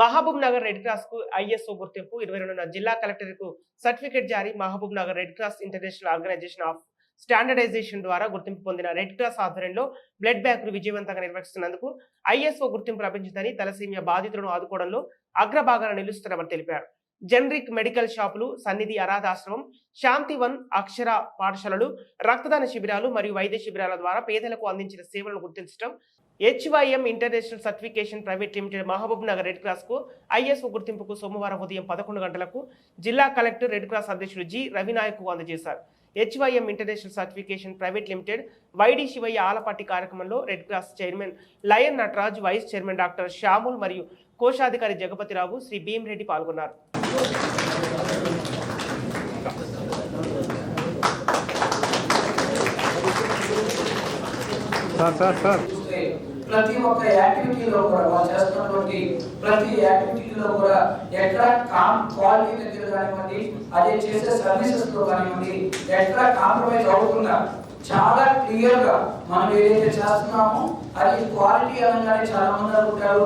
Mahabub Nagar red క్రాస్కు ISO గుర్తింపు. ఇరవై రెండున జిల్లా కలెక్టర్కు సర్టిఫికేట్ జారీ. Mahbub Nagar red cross international organization of standardization ద్వారా గుర్తింపు పొందిన రెడ్ క్రాస్ ఆధ్వర్యంలో బ్లడ్ బ్యాంకులు విజయవంతంగా నిర్వహిస్తున్నందుకు ఐఎస్ఓ గుర్తింపు లభించిందని తలసీమియా బాధితులను ఆదుకోవడంలో అగ్రభాగాన నిలుస్తున్నామని తెలిపారు. జనరిక్ మెడికల్ షాపులు సన్నిధి అనాథాశ్రమం శాంతివన్ అక్షర పాఠశాలలు రక్తదాన శిబిరాలు మరియు వైద్య శిబిరాల ద్వారా పేదలకు అందించిన సేవలను గుర్తించడం HYM international certification private limited Mahbub Nagar red క్రాస్కు ISO గుర్తింపుకు సోమవారం ఉదయం పదకొండు గంటలకు జిల్లా కలెక్టర్ రెడ్ క్రాస్ అధ్యక్షుడు జి రవినాయక్కు అందజేశారు. HYM international certification private limited YD Shivayya Alapati కార్యక్రమంలో red cross chairman lion Nataraj vice chairman doctor Samuel మరియు కోశాధికారి జగపతిరావు శ్రీ భీమిరెడ్డి పాల్గొన్నారు. Sir sir sir. ప్రతి ఒక్క యాక్టివిటీలో కూడా వాళ్ళు చేస్తున్నటువంటి ప్రతి యాక్టివిటీలో కూడా ఎక్కడ కామ్ క్వాలిటీ దగ్గర కానివ్వండి అదే చేసే సర్వీసెస్లో కానివ్వండి ఎక్కడ కాంప్రమైజ్ అవ్వకుండా చాలా క్లియర్గా మనం ఏదైతే చేస్తున్నామో అది క్వాలిటీ అనగానే చాలా మంది అనుకుంటారు.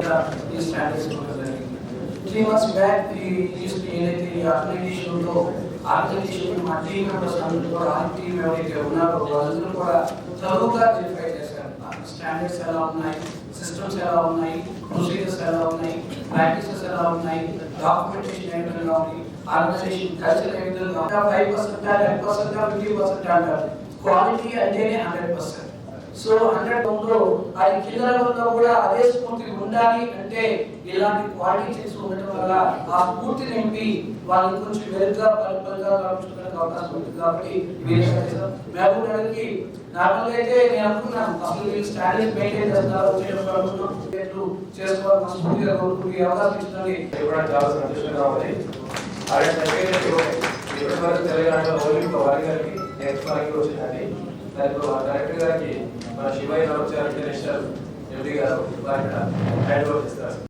ఈ స్టాండర్డ్స్ త్రీ మంత్స్ బ్యాక్ ఏదైతే ఈ ఆర్గనైజేషన్ ఉందో ఆర్గనైజేషన్ మా టీం మెంబర్స్ అందరూ కూడా ఆ టీం ఎవరైతే ఉన్నారో వాళ్ళందరూ కూడా చదువుగా వెరిఫై చేశారు. స్టాండర్డ్స్ ఎలా ఉన్నాయి సిస్టమ్స్ ఎలా ఉన్నాయి ప్రొసీజర్స్ ఎలా ఉన్నాయి ప్రాక్టీసెస్ ఎలా ఉన్నాయి డాక్యుమెంటేషన్ ఏ విధంగా ఉంది ఆర్గనైజేషన్ కల్చర్ ఏ విధంగా ఉంది? Five percent ten percent fifty percent అంటారు క్వాలిటీ అంటేనే హండ్రెడ్ పర్సెంట్ సో హండ్రెడ్లో అది కింద కూడా అదే స్ఫూర్తి ఉండాలి అంటే ఇలాంటి క్వాలిటీ చేసి ఉండటం వల్ల ఆ స్ఫూర్తి నింపి వాళ్ళని కొంచెం మెరుగ్గా పలుపలుగా కలుపుకోవడానికి అవకాశం ఉంటుంది కాబట్టి మహబూబ్ నగర్కి నార్మల్గా అయితే నేను అనుకున్నాను అసలు వీళ్ళు స్టాండర్డ్ మెయింటైన్ చేస్తారు వచ్చేటప్పుడు చేసుకోవాలి స్ఫూర్తిగా కోరుకుని అవకాశం ఇస్తుంది ఇవ్వడం చాలా సంతోషంగా ఉంది. తెలంగాణలో ఓన్లీ వారి గారికి నెక్స్ట్ వారికి వచ్చిందండి. దానికి డైరెక్టర్ గారికి మన శివయ్య నవచార్ ఇంటర్నేషనల్ ఎండి గారు వారికి హ్యాండ్ ఓవర్ చేస్తారు